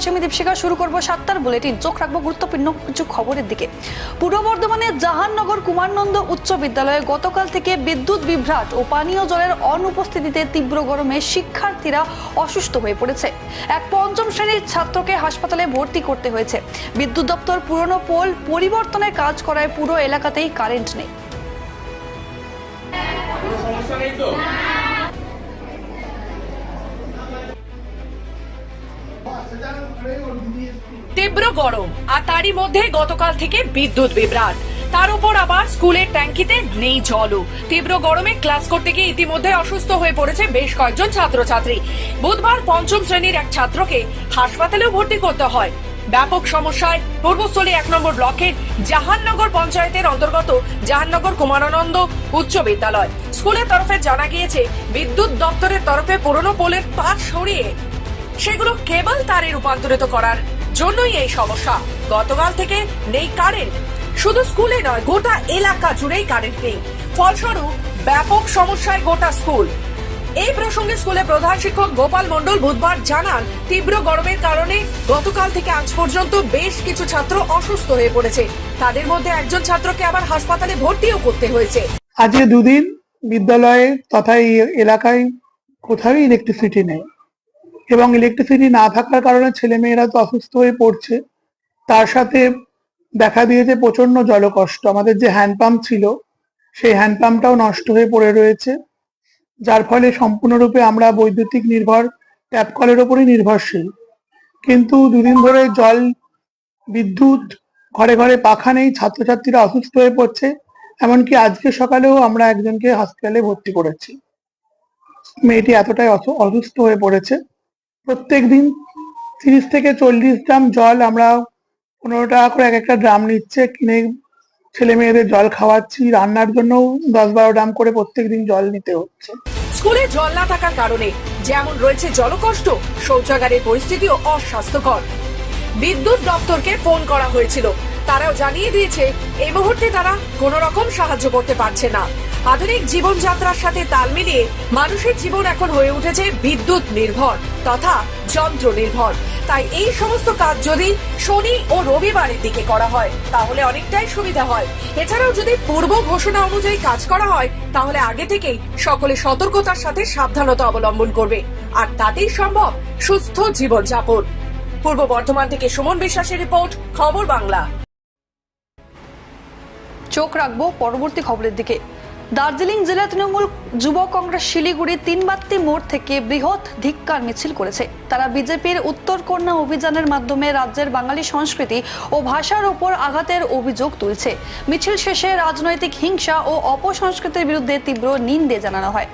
রয়েছে আমি দীপশিকা শুরু করব সাতটার বুলেটিন। চোখ রাখব গুরুত্বপূর্ণ কিছু খবরের দিকে। পূর্ব বর্ধমানের জাহাননগর কুমারনন্দ উচ্চ বিদ্যালয়ে গতকাল থেকে বিদ্যুৎ বিভ্রাট ও পানীয় জলের অনুপস্থিতিতে তীব্র গরমে শিক্ষার্থীরা অসুস্থ হয়ে পড়েছে। এক পঞ্চম শ্রেণির ছাত্রকে হাসপাতালে ভর্তি করতে হয়েছে। বিদ্যুৎ দপ্তর পুরনো পোল পরিবর্তনের কাজ করায় পুরো এলাকাতেই কারেন্ট নেই। সমস্যা নেই তো? তীব্র গরম, আর তারই মধ্যে গতকাল থেকে বিদ্যুৎ বিভ্রাট। তার উপর আবার স্কুলের ট্যাঙ্কিতে নেই জলও। তীব্র গরমে ক্লাস করতে গিয়ে ইতিমধ্যে অসুস্থ হয়ে পড়েছে বেশ কয়েকজন ছাত্রছাত্রী। বুধবার পঞ্চম শ্রেণির এক ছাত্রকে হাসপাতালেও ভর্তি করতে হয়। ব্যাপক সমস্যায় পূর্বস্থলী এক নম্বর ব্লকের জাহাননগর পঞ্চায়েতের অন্তর্গত জাহাননগর কুমারানন্দ উচ্চ বিদ্যালয়। স্কুলের তরফে জানা গিয়েছে, বিদ্যুৎ দপ্তরের তরফে পুরনো পোলের তার সরিয়ে সেগুলো কেবল তারে রূপান্তরিত করার জন্যই এই সমস্যা। গতকাল থেকে নেই কারেন্ট শুধু স্কুলে নয়, গোটা এলাকা জুড়েই কারেন্ট নেই। ফলস্বরূপ, ব্যাপক সমস্যায় গোটা স্কুল। এই প্রসঙ্গে স্কুলে প্রধান শিক্ষক গোপাল মণ্ডল বুধবার জানান, তীব্র গরমের কারণে গতকাল থেকে আজ পর্যন্ত বেশ কিছু ছাত্র অসুস্থ হয়ে পড়েছে। তাদের মধ্যে একজন ছাত্রকে আবার হাসপাতালে ভর্তিও করতে হয়েছে। আজকে দুদিন বিদ্যালয়ে তথা এই এলাকায় কোথাও ইলেকট্রিসিটি নেই। এবং ইলেকট্রিসিটি না থাকার কারণে ছেলেমেয়েরা তো অসুস্থ হয়ে পড়ছে। তার সাথে দেখা দিয়েছে প্রচণ্ড জলকষ্ট। আমাদের যে হ্যান্ডপাম্প ছিল, সেই হ্যান্ডপাম্পটাও নষ্ট হয়ে পড়ে রয়েছে। যার ফলে সম্পূর্ণরূপে আমরা বৈদ্যুতিক নির্ভর ট্যাপ কলের ওপরই নির্ভরশীল। কিন্তু দুদিন ধরে জল, বিদ্যুৎ, ঘরে ঘরে পাখা নেই, ছাত্রছাত্রীরা অসুস্থ হয়ে পড়ছে। এমনকি আজকে সকালেও আমরা একজনকে হসপিটালে ভর্তি করেছি। মেয়েটি এতটাই অসুস্থ হয়ে পড়েছে। প্রত্যেক দিন তিরিশ থেকে চল্লিশ ড্রাম জল আমরা পনেরো টাকা করে এক একটা ড্রাম নিচ্ছে, কিনে ছেলে মেয়েদের জল খাওয়াচ্ছি, রান্নার জন্য দশ বারো ড্রাম করে প্রত্যেক দিন জল নিতে হচ্ছে। স্কুলে জল না থাকার কারণে যেমন রয়েছে জলকষ্ট, শৌচাগারের পরিস্থিতিও অস্বাস্থ্যকর। বিদ্যুৎ দপ্তরকে ফোন করা হয়েছিল তারাও জানিয়ে দিয়েছে, এই মুহূর্তে তারা কোনো রকম সাহায্য করতে পারছে না। আধুনিক জীবনযাত্রার সাথে তাল মিলিয়ে মানুষের জীবন এখন হয়ে উঠেছে বিদ্যুৎ নির্ভর তথা যন্ত্র নির্ভর। তাই এই সমস্ত কাজ যদি শনি ও রবিবারের দিকে করা হয়, তাহলে অনেকটাই সুবিধা হয়। এছাড়াও যদি পূর্ব ঘোষণা অনুযায়ী কাজ করা হয়, তাহলে আগে থেকেই সকলে সতর্কতার সাথে সাবধানতা অবলম্বন করবে। আর তাতেই সম্ভব, সুস্থ জীবনযাপন। পূর্ব বর্ধমান থেকে সুমন বিশ্বাসের রিপোর্ট, খবর বাংলা। চোখ রাখব পরবর্তী খবরের দিকে। দার্জিলিং জেলা তৃণমূল যুব কংগ্রেস শিলিগুড়ি তিনবাত্তি মোড় থেকে বৃহৎ ধিক্কার মিছিল করেছে। তারা বিজেপির উত্তর কন্যা অভিযানের মাধ্যমে রাজ্যের বাঙালি সংস্কৃতি ও ভাষার ওপর আঘাতের অভিযোগ তুলছে। মিছিল শেষে রাজনৈতিক হিংসা ও অপসংস্কৃতির বিরুদ্ধে তীব্র নিন্দে জানানো হয়।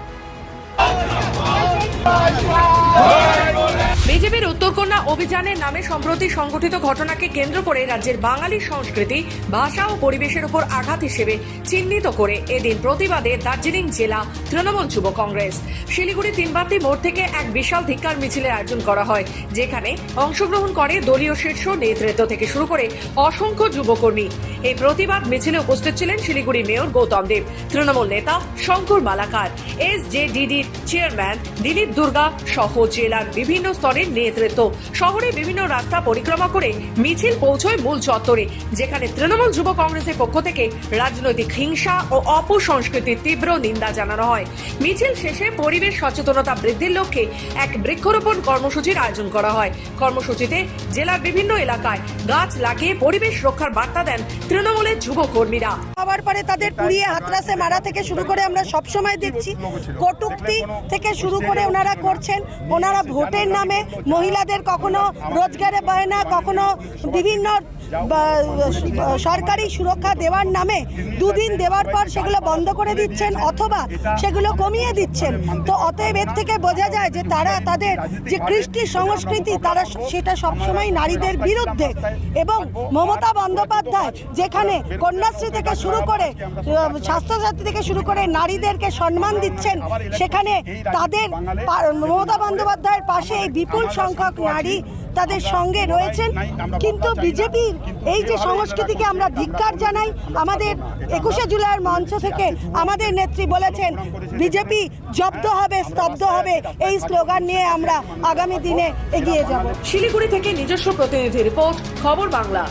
বিজেপির উত্তরকন্যা অভিযানের নামে সম্প্রতি সংঘটিত ঘটনাকে কেন্দ্র করে রাজ্যের বাঙালি সংস্কৃতি, ভাষা ও পরিবেশের উপর আঘাত হিসেবে চিহ্নিত করে এদিন প্রতিবাদে দার্জিলিং জেলা তৃণমূল যুব কংগ্রেস। শিলিগুড়ি তিনবাতি মোড় থেকে এক বিশাল ধিক্কার মিছিলের আয়োজন করা হয়, যেখানে অংশগ্রহণ করে দলীয় শীর্ষ নেতৃত্ব থেকে শুরু করে অসংখ্য যুবকর্মী। এই প্রতিবাদ মিছিলে উপস্থিত ছিলেন শিলিগুড়ি মেয়র গৌতম দেব, তৃণমূল নেতা শঙ্কর মালাকার, এস জে ডিডির চেয়ারম্যান দিলীপ দুর্গা সহ জেলার বিভিন্ন স্তরের নেতৃত্ব। শহরে বিভিন্ন রাস্তা পরিক্রমা করে মিছিল পৌঁছয় মূল চত্বরে, যেখানে তৃণমূল যুব কংগ্রেসের পক্ষ থেকে রাজনৈতিক হিংসা ও অপসংস্কৃতির তীব্র নিন্দা জানানো হয়। মিছিল শেষে পরিবেশ সচেতনতা বৃদ্ধির লক্ষ্যে এক বৃক্ষরোপণ কর্মসূচির আয়োজন করা হয়। কর্মসূচিতে জেলার বিভিন্ন এলাকায় গাছ লাগিয়ে পরিবেশ রক্ষার বার্তা দেন তৃণমূলের যুব কর্মীরা। হওয়ার পরে তাদের পুড়িয়ে হাতরাসে মারা থেকে শুরু করে আমরা সব সময় দেখছি, কটুক্তি থেকে শুরু করে ওনারা করছেন। ওনারা ভোটের নামে মহিলাদের কখনো রোজগারে পায় না কখনো বিভিন্ন সরকারি সুরক্ষা দেওয়ার নামে দুদিন দেওয়ার পর সেগুলো বন্ধ করে দিচ্ছেন অথবা সেগুলো কমিয়ে দিচ্ছেন। তো অতএব এর থেকে বোঝা যায় যে তারা তাদের যে কৃষ্টি সংস্কৃতি, তারা সেটা সবসময় নারীদের বিরুদ্ধে এবং মমতা বন্দ্যোপাধ্যায় যেখানে কন্যাশ্রী থেকে শুরু করে স্বাস্থ্যসাথী থেকে শুরু করে নারীদেরকে সম্মান দিচ্ছেন, সেখানে তাদের মমতা বন্দ্যোপাধ্যায়ের পাশে বিপুল সংখ্যক নারী তাদের সঙ্গে রয়েছেন। কিন্তু বিজেপির এই যে সংস্কৃতিকে আমরা ধিক্কার জানাই আমাদের একুশে জুলাইয়ের মঞ্চ থেকে আমাদের নেত্রী বলেছেন বিজেপি জব্দ হবে স্তব্ধ হবে এই স্লোগান নিয়ে আমরা আগামী দিনে এগিয়ে যাব। শিলিগুড়ি থেকে নিজস্ব প্রতিনিধি রিপোর্ট খবর বাংলা।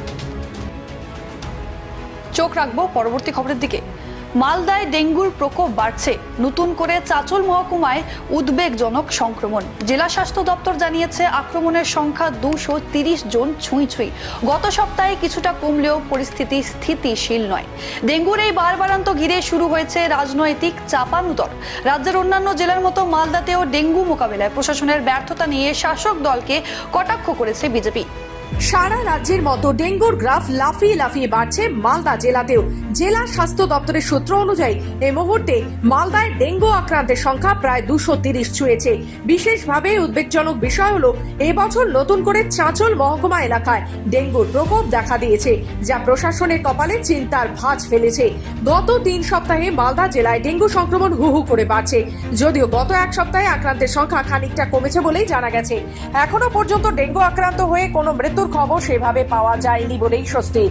চোখ রাখব পরবর্তী খবরের দিকে। মালদায় ডেঙ্গুর প্রকোপ বাড়ছে। নতুন করে চাচল মহকুমায় উদ্বেগজনক সংক্রমণ। জেলা স্বাস্থ্য দপ্তর জানিয়েছে, আক্রমণের সংখ্যা দুশো তিরিশ জন ছুঁই ছুঁই। গত সপ্তাহে কিছুটা কমলেও পরিস্থিতি স্থিতিশীল নয়। ডেঙ্গুর এই বারবারান্ত ঘিরে শুরু হয়েছে রাজনৈতিক চাপানুতর রাজ্যের অন্যান্য জেলার মতো মালদাতেও ডেঙ্গু মোকাবেলায় প্রশাসনের ব্যর্থতা নিয়ে শাসক দলকে কটাক্ষ করেছে বিজেপি। সারা রাজ্যের মতো ডেঙ্গুর গ্রাফ লাফিয়ে লাফিয়ে বাড়ছে মালদা জেলাতেও। জেলা স্বাস্থ্য দপ্তরের সূত্র অনুযায়ী, এই মুহূর্তে মালদায় ডেঙ্গু আক্রান্তের সংখ্যা প্রায় দুশো তিরিশ ছুঁয়েছে। বিশেষভাবে উদ্বেগজনক বিষয় হলো, এবছর নতুন করে চাঁচল মহকুমা এলাকায় ডেঙ্গুর প্রকোপ দেখা দিয়েছে, যা প্রশাসনের কপালে চিন্তার ভাঁজ ফেলেছে। গত তিন সপ্তাহে মালদা জেলায় ডেঙ্গু সংক্রমণ হু হু করে বাড়ছে, যদিও গত এক সপ্তাহে আক্রান্তের সংখ্যা খানিকটা কমেছে বলেই জানা গেছে। এখনও পর্যন্ত ডেঙ্গু আক্রান্ত হয়ে কোনো মৃত্যুর খবর সেভাবে পাওয়া যায়নি বলেই স্বস্তি।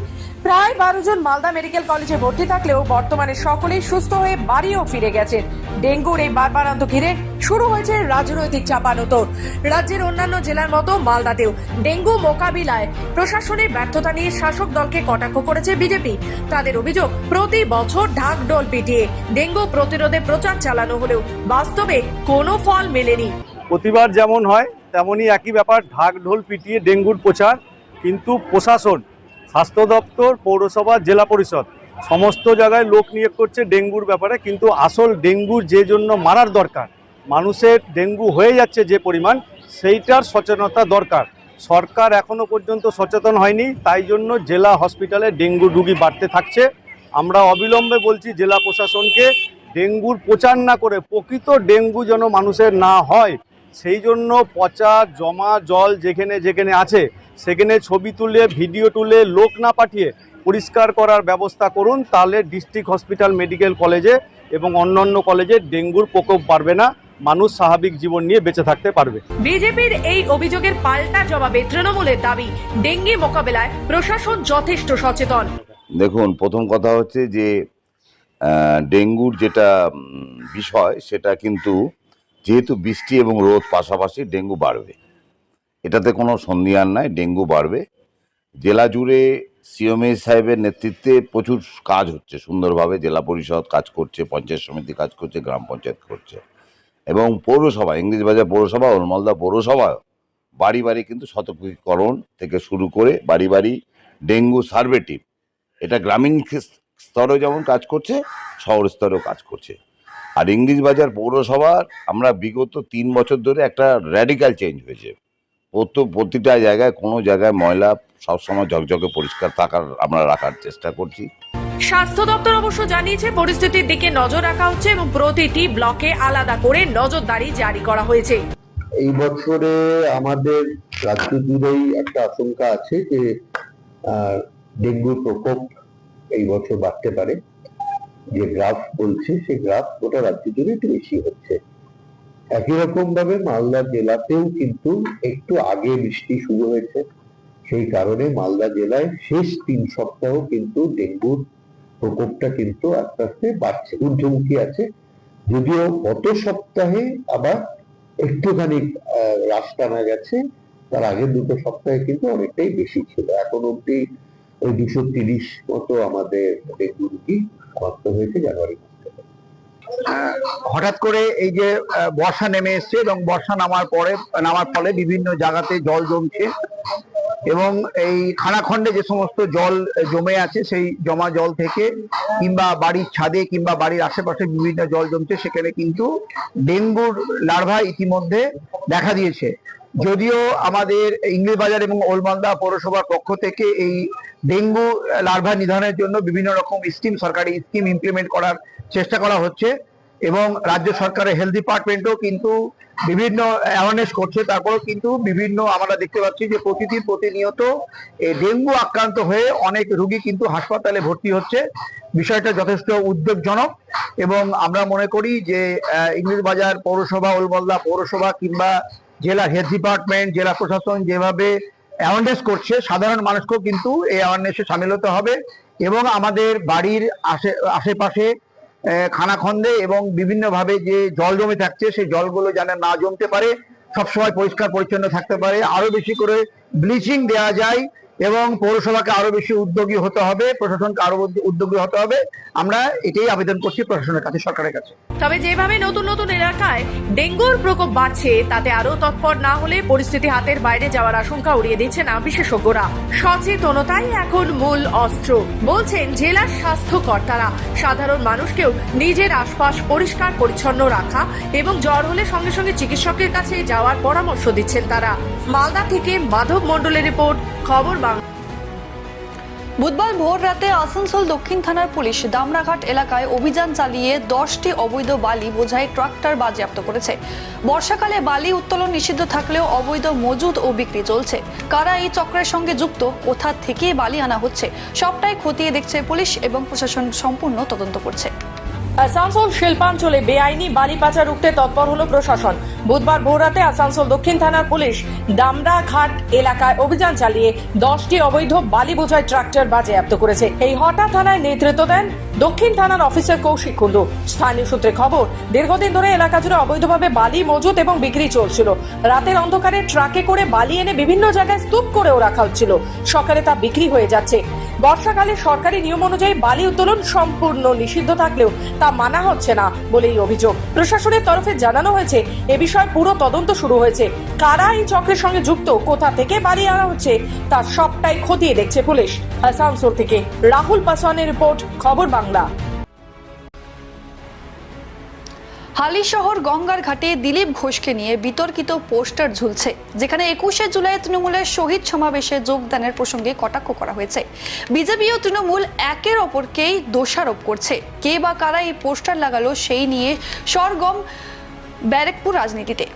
প্রায় বারো জন মালদা মেডিকেল কলেজে ভর্তি থাকলেও বর্তমানে সকলেই সুস্থ হয়ে বাড়িও ফিরে গেছে ডেঙ্গুর এই বারবারান্ত ঘিরে শুরু হয়েছে রাজনৈতিক চাপানোতর রাজ্যের অন্যান্য জেলার মতো মালদাতেও ডেঙ্গু মোকাবিলায় প্রশাসনের ব্যর্থতা নিয়ে শাসক দলকে কটাক্ষ করেছে বিজেপি। তাদের অভিযোগ, প্রতি বছর ঢাক ডোল পিটিয়ে ডেঙ্গু প্রতিরোধে প্রচার চালানো হলেও বাস্তবে কোনো ফল মেলেনি। প্রতিবার যেমন হয়, তেমনই একই ব্যাপার, ঢাক ঢোল পিটিয়ে ডেঙ্গুর প্রচার। কিন্তু প্রশাসন স্বাস্থ্য দপ্তর, পৌরসভা, জেলা পরিষদ। সমস্ত জায়গায় লোক নিয়োগ করছে ডেঙ্গুর ব্যাপারে, কিন্তু আসল ডেঙ্গু যে জন্য মারার দরকার, মানুষের ডেঙ্গু হয়ে যাচ্ছে যে পরিমাণ, সেইটার সচেতনতা দরকার। সরকার এখনও পর্যন্ত সচেতন হয়নি, তাই জন্য জেলা হসপিটালে ডেঙ্গু রুগী বাড়তে থাকছে। আমরা অবিলম্বে বলছি জেলা প্রশাসনকে ডেঙ্গুর প্রচার না করে প্রকৃত ডেঙ্গু যেন মানুষের না হয়, সেই জন্য পচা, জমা, জল যেখানে যেখানে আছে সেখানে ছবি তুলে ভিডিও তুলে লোক না পাঠিয়ে পরিষ্কার করার ব্যবস্থা করুন তাহলে ডিস্ট্রিক্ট হসপিটাল মেডিকেল কলেজে এবং অন্যান্য কলেজে ডেঙ্গুর প্রকোপ বাড়বে না মানুষ স্বাভাবিক জীবন নিয়ে বেঁচে থাকতে পারবে। বিজেপির এই অভিযোগের পাল্টা জবাবে তৃণমূলের দাবি ডেঙ্গি মোকাবেলায় প্রশাসন যথেষ্ট সচেতন। দেখুন প্রথম কথা হচ্ছে যে ডেঙ্গুর যেটা বিষয় সেটা কিন্তু যেহেতু বৃষ্টি এবং রোদ পাশাপাশি ডেঙ্গু বাড়বে। এটাতে কোনো সন্দেহান নাই, ডেঙ্গু বাড়বে। জেলা জুড়ে সিওমএ সাহেবের নেতৃত্বে প্রচুর কাজ হচ্ছে, সুন্দরভাবে জেলা পরিষদ কাজ করছে, পঞ্চায়েত সমিতি কাজ করছে, গ্রাম পঞ্চায়েত করছে। এবং পৌরসভা ইংরেজবাজার পৌরসভা, ওলমালদা পৌরসভা, বাড়ি বাড়ি কিন্তু সতর্কীকরণ থেকে শুরু করে বাড়ি বাড়ি ডেঙ্গু সার্ভে টিম। এটা গ্রামীণ স্তরেও যেমন কাজ করছে, শহর স্তরেও কাজ করছে। আর ইংলিশ বাজার পৌরসভার আমরা বিগত তিন বছর ধরে একটা র্যাডিক্যাল চেঞ্জ হয়েছে। প্রত্যেক প্রতিটা জায়গায় কোনো জায়গায় ময়লা সবসময় ঝকঝকে পরিষ্কার থাকার আমরা রাখার চেষ্টা করছি। স্বাস্থ্য দপ্তর অবশ্য জানিয়েছে পরিস্থিতির দিকে নজর রাখা হচ্ছে এবং প্রতিটি ব্লকে আলাদা করে নজরদারি জারি করা হয়েছে। এই বছরে আমাদের রাজ্য জুড়েই একটা আশঙ্কা আছে যে ডেঙ্গুর প্রকোপ এই বছর বাড়তে পারে। যে গ্রাফ বলছে সেই গ্রাফ গোটা রাজ্য জুড়ে একটু বেশি হচ্ছে। একই রকম ভাবে মালদা জেলাতেও কিন্তু একটু আগে বৃষ্টি শুরু হয়েছে। সেই কারণে মালদা জেলায় শেষ তিন সপ্তাহ কিন্তু ডেঙ্গুর প্রকোপটা কিন্তু আস্তে আস্তে বাড়ছে, ঊর্ধ্বমুখী আছে। যদিও গত সপ্তাহে আবার একটুখানি হ্রাস টানা গেছে তার আগের দুটো সপ্তাহে কিন্তু অনেকটাই বেশি ছিল। এখন অব্দি ওই দুশো তিরিশ মতো আমাদের ডেঙ্গু রুগী শনাক্ত হয়েছে জানুয়ারি হঠাৎ করে এই যে বর্ষা নেমে এসছে এবং বর্ষা নামার পরে, নামার ফলে বিভিন্ন জায়গাতে জল জমছে এবং এই খানাখণ্ডে যে সমস্ত জল জমে আছে, সেই জমা জল থেকে কিংবা বাড়ির ছাদে কিংবা বাড়ির আশেপাশে বিভিন্ন জল জমছে, সেখানে কিন্তু ডেঙ্গুর লার্ভা ইতিমধ্যে দেখা দিয়েছে। যদিও আমাদের ইংলিশ বাজার এবং ওলমালদা পৌরসভার পক্ষ থেকে এই ডেঙ্গু লার্ভা নিধনের জন্য বিভিন্ন রকম স্কিম, সরকারি স্কিম ইমপ্লিমেন্ট করার চেষ্টা করা হচ্ছে এবং রাজ্য সরকারের হেলথ ডিপার্টমেন্টও কিন্তু বিভিন্ন অ্যাওয়ারনেস করছে। তারপরেও কিন্তু বিভিন্ন আমরা দেখতে পাচ্ছি যে প্রতিদিন প্রতিনিয়ত ডেঙ্গু আক্রান্ত হয়ে অনেক রুগী কিন্তু হাসপাতালে ভর্তি হচ্ছে। বিষয়টা যথেষ্ট উদ্বেগজনক এবং আমরা মনে করি যে ইংলিশ বাজার পৌরসভা ওলমল্লা পৌরসভা কিংবা জেলা হেলথ ডিপার্টমেন্ট জেলা প্রশাসন যেভাবে অ্যাওয়ারনেস করছে, সাধারণ মানুষকেও কিন্তু এই অ্যাওয়ারনেসে সামিল হতে হবে এবং আমাদের বাড়ির আশে আশেপাশে খানাখন্দে এবং বিভিন্নভাবে যে জল জমে থাকছে, সেই জলগুলো যেন না জমতে পারে, সবসময় পরিষ্কার পরিচ্ছন্ন থাকতে পারে। আরও বেশি করে ব্লিচিং দেওয়া যায় এবং পৌরসভাকে আরও বেশি উদ্যোগী হতে হবে, প্রশাসনকে আরও উদ্যোগী হতে হবে। আমরা এটাই আবেদন করছি প্রশাসনের কাছে, সরকারের কাছে। তবে যেভাবে নতুন নতুন এলাকায় ডেঙ্গুর প্রকোপ বাড়ছে, তাতে আরও তৎপর না হলে পরিস্থিতি হাতের বাইরে যাওয়ার আশঙ্কা উড়িয়ে দিচ্ছে না বিশেষজ্ঞরা। সচেতনতাই এখন মূল অস্ত্র, বলছেন জেলার স্বাস্থ্য কর্তারা সাধারণ মানুষকেও নিজের আশপাশ পরিষ্কার পরিচ্ছন্ন রাখা এবং জ্বর হলে সঙ্গে সঙ্গে চিকিৎসকের কাছে যাওয়ার পরামর্শ দিচ্ছেন তারা। মালদা থেকে মাধব মণ্ডলের রিপোর্ট খবর বাংলা। বুধবার ভোর রাতে আসানসোল দক্ষিণ থানার পুলিশ দামরাঘাট এলাকায় অভিযান চালিয়ে দশটি অবৈধ বালি বোঝাই ট্রাক্টর বাজেয়াপ্ত করেছে। বর্ষাকালে বালি উত্তোলন নিষিদ্ধ থাকলেও অবৈধ মজুদ ও বিক্রি চলছে। কারা এই চক্রের সঙ্গে যুক্ত কোথা থেকে বালি আনা হচ্ছে সবটাই খতিয়ে দেখছে পুলিশ এবং প্রশাসন সম্পূর্ণ তদন্ত করছে। আসানসোল শিল্পাঞ্চলে বেআইনি বালি পাচার রুখতে তৎপর হলো প্রশাসন। বুধবার ভোররাতে আসানসোল দক্ষিণ থানার পুলিশ দামরা ঘাট এলাকায় অভিযান চালিয়ে দশটি অবৈধ বালি বোঝাই ট্রাক্টর বাজেয়াপ্ত করেছে। এই হঠাৎ থানায় নেতৃত্ব দেন দক্ষিণ থানার অফিসার কৌশিক কুণ্ডু। স্থানীয় সূত্রে খবর, দীর্ঘদিন ধরে এলাকা জুড়ে অবৈধভাবে বালি মজুত এবং বিক্রি চলছিল। রাতের অন্ধকারে ট্রাকে করে বালি এনে বিভিন্ন জায়গায় স্তূপ করেও রাখা হচ্ছিল। সকালে তা বিক্রি হয়ে যাচ্ছে। বর্ষাকালে সরকারি নিয়ম অনুযায়ী বালি উত্তোলন সম্পূর্ণ নিষিদ্ধ থাকলেও তা মানা হচ্ছে না বলেই অভিযোগ। প্রশাসনের তরফে জানানো হয়েছে, এ বিষয়ে পুরো তদন্ত শুরু হয়েছে। কারা এই চক্রের সঙ্গে যুক্ত, কোথা থেকে বালি আনা হচ্ছে তার সবটাই খতিয়ে দেখছে পুলিশ। আসানসোল থেকে রাহুল পাসওয়ানের রিপোর্ট, খবর বাংলা। হালি শহর গঙ্গার ঘাটে দিলীপ ঘোষকে নিয়ে বিতর্কিত পোস্টার ঝুলছে, যেখানে একুশে জুলাই তৃণমূলের শহীদ সমাবেশে যোগদানের প্রসঙ্গে কটাক্ষ করা হয়েছে। বিজেপি ও তৃণমূল একের অপরকেই দোষারোপ করছে। কে বা কারা এই পোস্টার লাগালো সেই নিয়ে সরগম ব্যারেকপুর রাজনীতিতে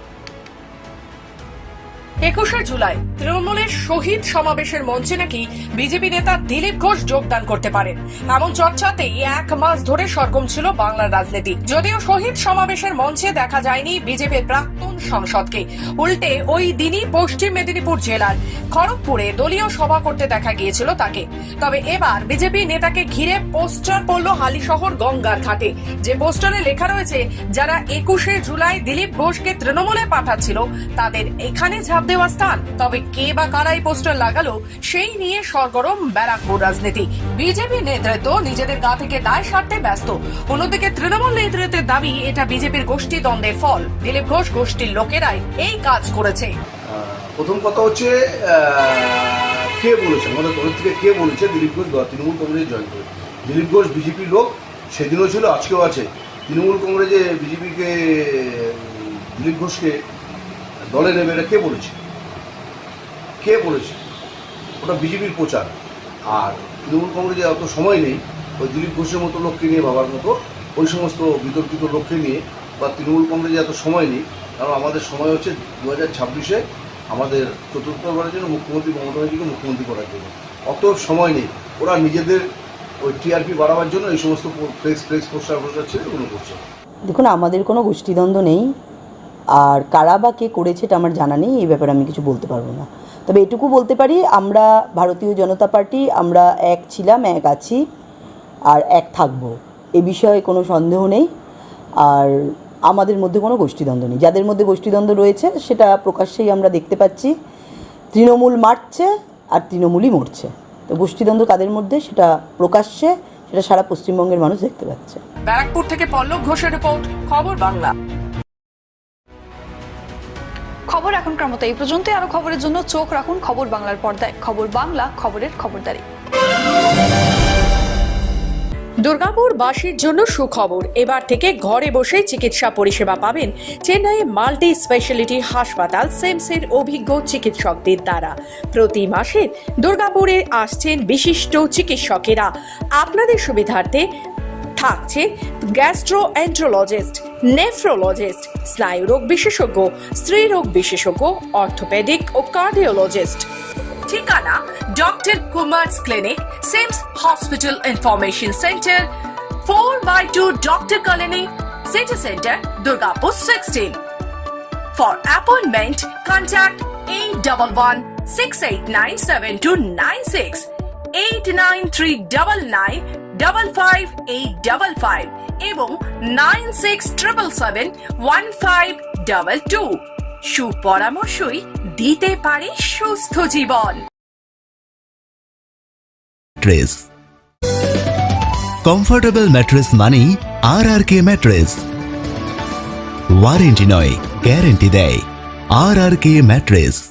একুশে জুলাই তৃণমূলের শহীদ সমাবেশের মঞ্চে নাকি বিজেপি নেতা দিলীপ ঘোষ যোগদান করতে পারেন? এমন চর্চাতেই এক মাস ধরে সরগম ছিল বাংলার রাজনীতি। যদিও শহীদ সমাবেশের মঞ্চে দেখা যায়নি বিজেপির প্রাক্তন সংসদকে। উল্টে ওই দিনই পশ্চিম মেদিনীপুর জেলার খড়গপুরে দলীয় সভা করতে দেখা গিয়েছিল তাকে। তবে এবার বিজেপি নেতাকে ঘিরে পোস্টার পড়ল হালিশহর গঙ্গার ঘাটে। যে পোস্টারে লেখা রয়েছে, যারা একুশে জুলাই দিলীপ ঘোষকে তৃণমূলে পাঠাচ্ছিল, তাদের এখানে ঝাঁপ দেওয়া স্থান। তবে কে বা কারা এই পোস্টার লাগালো, সেই নিয়ে সরগরম ব্যারাকপুর রাজনীতি। বিজেপি নেতৃত্ব নিজেদের গা থেকে দায় সারতে ব্যস্ত। অন্যদিকে তৃণমূল নেতৃত্বের দাবি, এটা বিজেপির গোষ্ঠী দ্বন্দ্বের ফল। দিলীপ ঘোষ গোষ্ঠীর লোকেরাই এই কাজ করেছে। প্রথম কথা হচ্ছে কে বলেছে আমাদের তরফ থেকে কে বলেছে? দিলীপ ঘোষ তৃণমূল কংগ্রেস জয়েন করে। দিলীপ ঘোষ বিজেপির লোক, সেদিনও ছিল, আজকেও আছে। তৃণমূল কংগ্রেসে বিজেপিকে, দিলীপ ঘোষকে দলে নেবে এটা কে বলেছে? কে বলেছে? ওটা বিজেপির প্রচার। আর তৃণমূল কংগ্রেসে অত সময় নেই, ওই দিলীপ ঘোষের মতো লোককে নিয়ে ভাবার মতো, ওই সমস্ত বিতর্কিত লোককে নিয়ে বা তৃণমূল কংগ্রেসে এত সময় নেই, কারণ আমাদের সময় হচ্ছে দু হাজার ছাব্বিশে আমাদের চতুর্থবারের জন্য মুখ্যমন্ত্রী মমতা ব্যানার্জিকে মুখ্যমন্ত্রী করার জন্য। অত সময় নেই। ওরা নিজেদের ওই টিআরপি বাড়াবার জন্য এই সমস্ত ফ্লেক্স ফ্লেক্স পোস্টার ফোস্টার ছেড়ে ওগুলো করছে। দেখুন, আমাদের কোনো গোষ্ঠীদ্বন্দ্ব নেই। আর কারা বা কে করেছে এটা আমার জানা নেই, এই ব্যাপারে আমি কিছু বলতে পারব না। তবে এটুকু বলতে পারি, আমরা ভারতীয় জনতা পার্টি, আমরা এক ছিলাম, এক আছি, আর এক থাকব। এ বিষয়ে কোনো সন্দেহ নেই, আর আমাদের মধ্যে কোনো গোষ্ঠীদ্বন্দ্ব নেই। যাদের মধ্যে গোষ্ঠীদ্বন্দ্ব রয়েছে, সেটা প্রকাশ্যেই আমরা দেখতে পাচ্ছি। তৃণমূল মারছে, আর তৃণমূলই মরছে। তো গোষ্ঠীদ্বন্দ্ব কাদের মধ্যে, সেটা প্রকাশ্যে, সেটা সারা পশ্চিমবঙ্গের মানুষ দেখতে পাচ্ছে। ব্যারাকপুর থেকে পল্লব ঘোষের রিপোর্ট, খবর বাংলা। এখনকার মতো এই পর্যন্তই। আরও খবরের জন্য চোখ রাখুন খবর বাংলার পর্দায়। খবর বাংলা, খবরের খবরদারি। দুর্গাপুর বাসীর জন্য সুখবর। এবার থেকে ঘরে বসেই চিকিৎসা পরিষেবা পাবেন চেন্নাইয়ে মাল্টি স্পেশালিটি হাসপাতাল সেমসের অভিজ্ঞ চিকিৎসকদের দ্বারা। প্রতি মাসে দুর্গাপুরে আসছেন বিশিষ্ট চিকিৎসকেরা। আপনাদের সুবিধার্থে থাকছে গ্যাস্ট্রো এন্ট্রোলজিস্ট স্নায়ুরোগ বিশেষজ্ঞ স্ত্রীরোগ বিশেষজ্ঞ অর্থোপেডিক ও কার্ডিওলজিস্ট। ঠিকানা doctor Kumar's clinic CIMS hospital information centre four by two doctor colony city centre Durgapur sixteen. For appointment, contact 811 689 89399 55855 এবং nine six triple seven one five double two সুপরামর্শই দিতে পারে সুস্থ জীবন। কমফোর্টেবল ম্যাট্রেস মানেই R R K mattress warranty নয় guarantee দেয়। আর R K mattress